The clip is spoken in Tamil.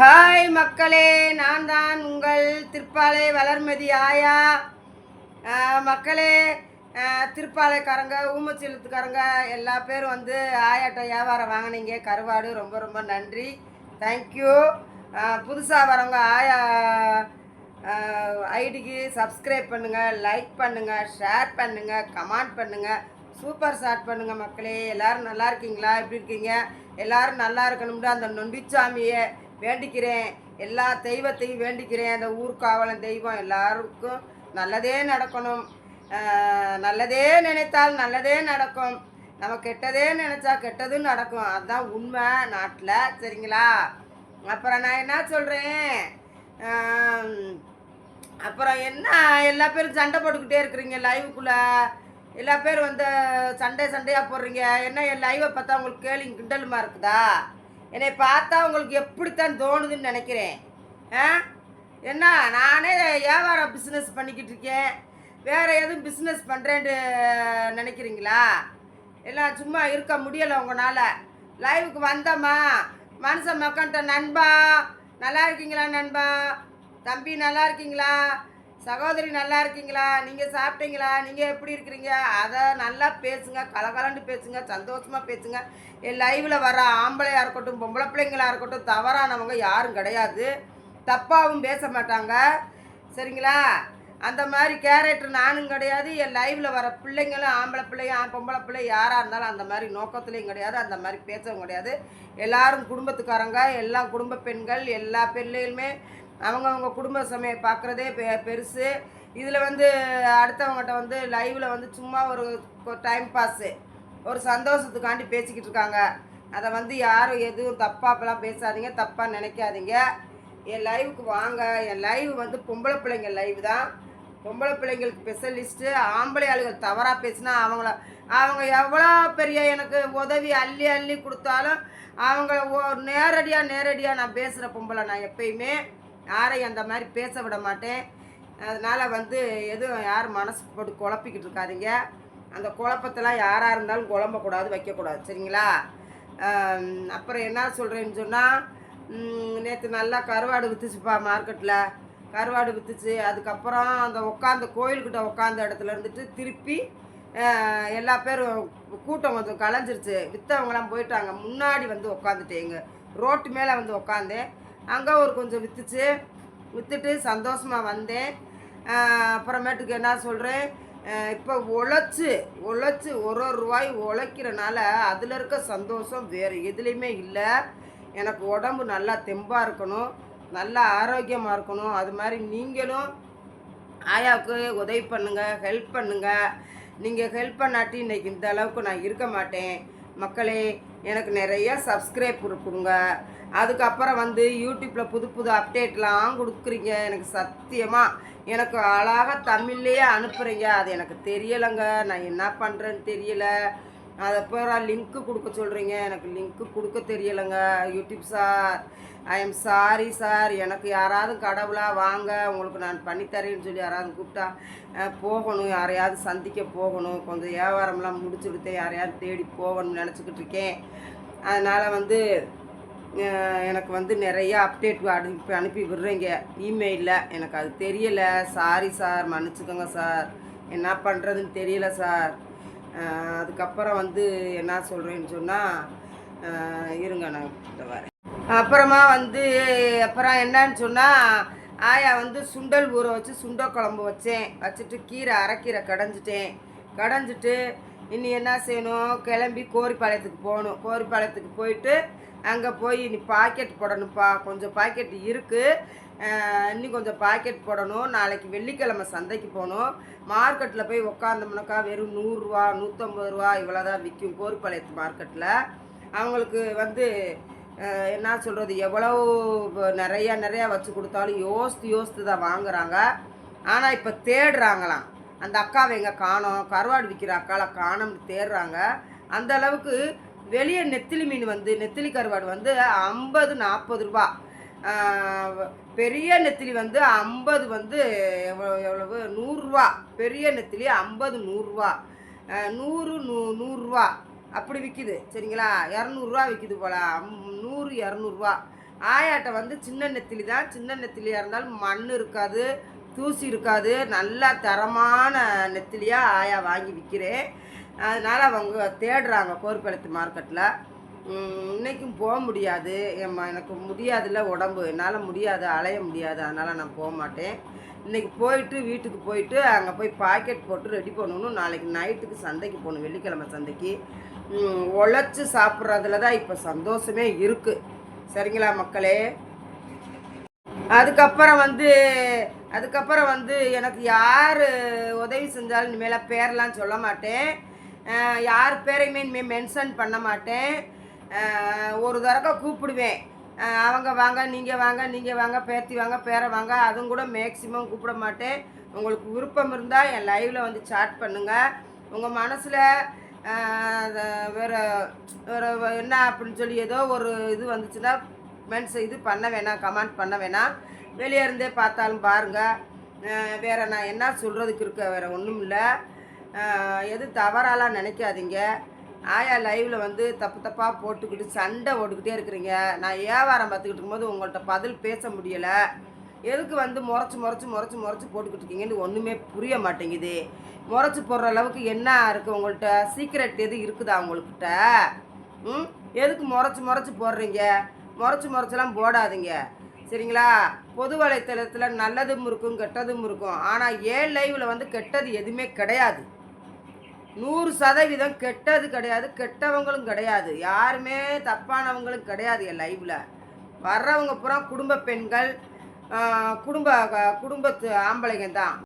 ஹாய் மக்களே நான் தான் உங்கள் திருப்பாலை வளர்மதி ஆயா. மக்களே திருப்பாலைக்காரங்க ஊமச்சீலத்துக்காரங்க எல்லா பேரும் வந்து ஆயாட்ட வியாபாரம் வாங்கினீங்க. கருவாடு ரொம்ப ரொம்ப நன்றி. தேங்க்யூ புதுசாக வரவங்க ஆயா ஐடிக்கு சப்ஸ்கிரைப் பண்ணுங்கள் லைக் பண்ணுங்கள் ஷேர் பண்ணுங்கள் கமெண்ட் பண்ணுங்கள் சூப்பர் ஷாட் பண்ணுங்கள் மக்களே. எல்லோரும் நல்லா இருக்கீங்களா? எப்படி இருக்கீங்க? எல்லோரும் நல்லா இருக்கணும்னு அந்த நொண்டிச்சாமியை வேண்டிக்கிறேன். எல்லா தெய்வத்தையும் வேண்டிக்கிறேன். அந்த ஊர்காவலன் தெய்வம் எல்லாருக்கும் நல்லதே நடக்கணும். நல்லதே நினைத்தால் நல்லதே நடக்கும். நம்ம கெட்டதே நினச்சா கெட்டதும் நடக்கும். அதுதான் உண்மை நாட்டில். சரிங்களா? அப்புறம் நான் என்ன சொல்கிறேன் அப்புறம் என்ன? எல்லா பேரும் சண்டை போட்டுக்கிட்டே இருக்கிறீங்க லைவுக்குள்ளே எல்லா பேரும் வந்து சண்டை சண்டையாக போடுறீங்க. என்ன என் லைவை பார்த்தா உங்களுக்கு கேள்வி கிண்டலுமா இருக்குதா? என்னை பார்த்தா உங்களுக்கு எப்படித்தான் தோணுதுன்னு நினைக்கிறேன். ஆ? என்ன நானே வியாபாரம் பிஸ்னஸ் பண்ணிக்கிட்டு இருக்கேன். வேறு எதுவும் பிஸ்னஸ் பண்ணுறேன்னு நினைக்கிறீங்களா? எல்லாம் சும்மா இருக்க முடியலை உங்களால். லைவுக்கு வந்தம்மா. மனுஷன் மக்கள்கிட்ட நண்பா. நல்லா இருக்கீங்களா நண்பா? தம்பி நல்லா இருக்கீங்களா? சகோதரி நல்லா இருக்கீங்களா? நீங்கள் சாப்பிட்டீங்களா? நீங்கள் எப்படி இருக்கிறீங்க? அதை நல்லா பேசுங்க கலகலன்னு பேசுங்க சந்தோஷமாக பேசுங்க. என் லைவில் வர ஆம்பளையாக இருக்கட்டும் பொம்பளை பிள்ளைங்களாக இருக்கட்டும் தவறானவங்க யாரும் கிடையாது. தப்பாகவும் பேச மாட்டாங்க. சரிங்களா? அந்த மாதிரி கேரக்டர் நானும் கிடையாது. என் லைவில் வர பிள்ளைங்களும் ஆம்பளை பிள்ளையும் பொம்பளை பிள்ளை யாராக இருந்தாலும் அந்த மாதிரி நோக்கத்துலேயும் கிடையாது. அந்த மாதிரி பேசவும் கிடையாது. எல்லாரும் குடும்பத்துக்காரங்க எல்லா குடும்ப பெண்கள் எல்லா பிள்ளைகளுமே அவங்கவுங்க குடும்ப சமையல் பார்க்குறதே பெ பெருசு. இதில் வந்து அடுத்தவங்ககிட்ட வந்து லைவில் வந்து சும்மா ஒரு டைம் பாஸு ஒரு சந்தோஷத்துக்காண்டி பேசிக்கிட்டு இருக்காங்க. அதை வந்து யாரும் எதுவும் தப்பாப்பெல்லாம் பேசாதீங்க தப்பாக நினைக்காதீங்க. என் லைவுக்கு வாங்க. என் லைவ் வந்து பொம்பளை பிள்ளைங்க லைவ் தான். பொம்பளை பிள்ளைங்களுக்கு ஸ்பெஷலிஸ்ட்டு ஆம்பளை ஆளுகள் தவறாக பேசினா அவங்கள அவங்க எவ்வளோ பெரிய எனக்கு உதவி அள்ளி அள்ளி கொடுத்தாலும் அவங்கள ஓ நேரடியாக நேரடியாக நான் பேசுகிற பொம்பளை நான் எப்பயுமே யாரையும் அந்த மாதிரி பேச விட மாட்டேன். அதனால் வந்து எதுவும் யாரும் மனசு போட்டு குழப்பிக்கிட்டு இருக்காதீங்க. அந்த குழப்பத்தெல்லாம் யாராக இருந்தாலும் குழம்பக்கூடாது வைக்கக்கூடாது. சரிங்களா? அப்புறம் என்ன சொல்கிறேன்னு சொன்னால் நேற்று நல்லா கருவாடு விற்றுச்சுப்பா மார்க்கெட்டில் கருவாடு விற்றுச்சு அதுக்கப்புறம் அந்த உட்காந்த கோயில்கிட்ட உட்காந்த இடத்துல இருந்துட்டு திருப்பி எல்லா பேரும் கூட்டம் கொஞ்சம் கலைஞ்சிருச்சு. விற்றவங்களாம் போயிட்டாங்க. முன்னாடி வந்து உட்காந்துட்டேங்க ரோட்டு மேலே வந்து உட்காந்தேன் அங்கே ஒரு கொஞ்சம் விற்றுச்சு விற்றுட்டு சந்தோஷமாக வந்தேன். அப்புறமேட்டுக்கு என்ன சொல்கிறேன் இப்போ உழைச்சி உழைச்சி ஒரு ஒரு ரூபாய் உழைக்கிறனால அதில் இருக்க சந்தோஷம் வேறு எதுலேயுமே இல்லை. எனக்கு உடம்பு நல்லா தெம்பாக இருக்கணும். நல்லா ஆரோக்கியமாக இருக்கணும். அது மாதிரி நீங்களும் ஆயாவுக்கு உதவி பண்ணுங்கள் ஹெல்ப் பண்ணுங்கள் நீங்கள் ஹெல்ப் பண்ணாட்டி இன்னைக்கு இந்த அளவுக்கு நான் இருக்க மாட்டேன். மக்களே எனக்கு நிறைய சப்ஸ்கிரைப் கொடுக்குங்க. அதுக்கப்புறம் வந்து யூடியூப்பில் புது புது அப்டேட்லாம் கொடுக்குறீங்க. எனக்கு சத்தியமாக எனக்கு அழகாக தமிழ்லேயே அனுப்புகிறீங்க அது எனக்கு தெரியலைங்க. நான் என்ன பண்ணுறேன்னு தெரியலை. அதை பூரா லிங்க்கு கொடுக்க சொல்கிறீங்க எனக்கு லிங்க்கு கொடுக்க தெரியலைங்க. YouTube sir I M sorry sir எனக்கு யாராவது கடவுளாக வாங்க உங்களுக்கு நான் பண்ணித்தரேன்னு சொல்லி யாராவது கூப்பிட்டா போகணும். யாரையாவது சந்திக்க போகணும். கொஞ்சம் வியாபாரம்லாம் முடிச்சுக்கிட்டு யாரையாவது தேடி போகணும்னு நினச்சிக்கிட்டு இருக்கேன். அதனால் வந்து எனக்கு வந்து நிறைய அப்டேட் அனுப்பி அனுப்பி விடுறீங்க. இமெயிலில் எனக்கு அது தெரியலை. சாரி சார் மன்னிச்சுக்கோங்க சார் என்ன பண்ணுறதுன்னு தெரியல சார் அதுக்கப்புறம் வந்து என்ன சொல்கிறேன்னு சொன்னால் இருங்க நான் வரேன். அப்புறமா வந்து அப்புறம் என்னன்னு சொன்னால் ஆயா வந்து சுண்டல் ஊற வச்சு சுண்டல் குழம்பு வச்சேன். வச்சுட்டு கீரை அரைக்கீரை கடைஞ்சிட்டேன். கடைஞ்சிட்டு இனி என்ன செய்யணும்? கிளம்பி கோரிப்பாளையத்துக்கு போகணும். கோரிப்பாளையத்துக்கு போயிட்டு அங்கே போய் நீ பாக்கெட் போடணும்ப்பா. கொஞ்சம் பாக்கெட் இருக்குது இன்னும் கொஞ்சம் பாக்கெட் போடணும். நாளைக்கு வெள்ளிக்கிழமை சந்தைக்கு போகணும். மார்க்கெட்டில் போய் உக்காந்தோம்னாக்கா வெறும் நூறுரூவா நூற்றம்பது ரூபா இவ்வளோ தான் விற்கும் கோரிப்பாளையத்து மார்க்கெட்டில் அவங்களுக்கு வந்து என்ன சொல்கிறது எவ்வளோ நிறையா நிறையா வச்சு கொடுத்தாலும் யோசித்து யோசித்து தான் வாங்குகிறாங்க ஆனால் இப்போ தேடுறாங்களாம். அந்த அக்காவை எங்கே காணோம். கருவாடு விற்கிற அக்காவை காணோம்னு தேடுறாங்க. அந்த அளவுக்கு வெளியே நெத்திலி மீன் வந்து நெத்திலி கருவாடு வந்து ஐம்பது நாற்பது ரூபா. பெரிய நெத்திலி வந்து ஐம்பது வந்து எவ்வளோ எவ்வளவு? நூறுரூவா பெரிய நெத்திலி ஐம்பது நூறுரூவா நூறு நூ நூறுரூவா அப்படி விற்கிது சரிங்களா? இரநூறுவா விற்கிது போல். நூறு இரநூறுவா ஆயாட்டை வந்து சின்ன நெத்திலி தான். சின்ன நெத்திலியாக இருந்தாலும் மண் இருக்காது தூசி இருக்காது. நல்லா தரமான நெத்திலியாக ஆயா வாங்கி விற்கிறேன் அதனால் அவங்க தேடுறாங்க கோர்பெழுத்து மார்க்கெட்டில் இன்றைக்கும் போக முடியாது. ஏம்மா எனக்கு முடியாதுல்ல உடம்பு. என்னால் முடியாது அலைய முடியாது. அதனால் நான் போக மாட்டேன். இன்றைக்கி போயிட்டு வீட்டுக்கு போயிட்டு அங்கே போய் பாக்கெட் போட்டு ரெடி பண்ணணும். நாளைக்கு நைட்டுக்கு சந்தைக்கு போகணும். வெள்ளிக்கிழமை சந்தைக்கு. உழைச்சி சாப்பிட்றதுல தான் இப்போ சந்தோஷமே இருக்குது சரிங்களா மக்களே? அதுக்கப்புறம் வந்து அதுக்கப்புறம் வந்து எனக்கு யார் உதவி செஞ்சாலும் இனிமேல் பேரெலாம் சொல்ல மாட்டேன். யார் பேரையுமே இனிமேல் மென்ஷன் பண்ண மாட்டேன். ஒரு தடவை கூப்பிடுவேன். அவங்க வாங்க நீங்கள் வாங்க நீங்கள் வாங்க பேத்தி வாங்க பேரை வாங்க அதுவும் கூட மேக்ஸிமம் கூப்பிட மாட்டேன். உங்களுக்கு விருப்பம் இருந்தால் என் லைவில் வந்து சாட் பண்ணுங்கள் உங்கள் மனசில் வேறு வேறு என்ன அப்படின்னு சொல்லி ஏதோ ஒரு இது வந்துச்சுன்னா மென்ஸ் இது பண்ண வேணாம் கமெண்ட் பண்ண வேணாம். வெளியே இருந்தே பார்த்தாலும் பாருங்கள் வேறு நான் என்ன சொல்கிறதுக்கு இருக்க வேறு ஒன்றும் இல்லை. எது தவறாலாம் நினைக்காதீங்க. ஆயா லைவில் வந்து தப்பு தப்பாக போட்டுக்கிட்டு சண்டை ஓட்டுக்கிட்டே இருக்கிறீங்க. நான் வியாபாரம் பார்த்துக்கிட்டு இருக்கும்போது உங்கள்கிட்ட பதில் பேச முடியலை. எதுக்கு வந்து முறைச்சி முறைச்சி முறைச்சி முறைச்சி போட்டுக்கிட்டு இருக்கீங்கன்னு ஒன்றுமே புரிய மாட்டேங்குது. முறைச்சி போடுற அளவுக்கு என்ன இருக்குது உங்கள்கிட்ட சீக்ரெட் எது இருக்குதா உங்கள்கிட்ட? ம்? எதுக்கு முறைச்சி முறைச்சி போடுறீங்க? முறைச்சி முறைச்செல்லாம் போடாதீங்க. சரிங்களா? பொது வலைத்தளத்தில் நல்லதும் இருக்கும் கெட்டதும் இருக்கும். ஆனால் ஏன் லைவில் வந்து கெட்டது எதுவுமே கிடையாது. நூறு சதவீதம் கெட்டது கிடையாது கெட்டவங்களும் கிடையாது. யாருமே தப்பானவங்களும் கிடையாது என் லைவில் வர்றவங்க பூரா குடும்ப பெண்கள் குடும்ப குடும்பத்து ஆம்பளைங்க தான்.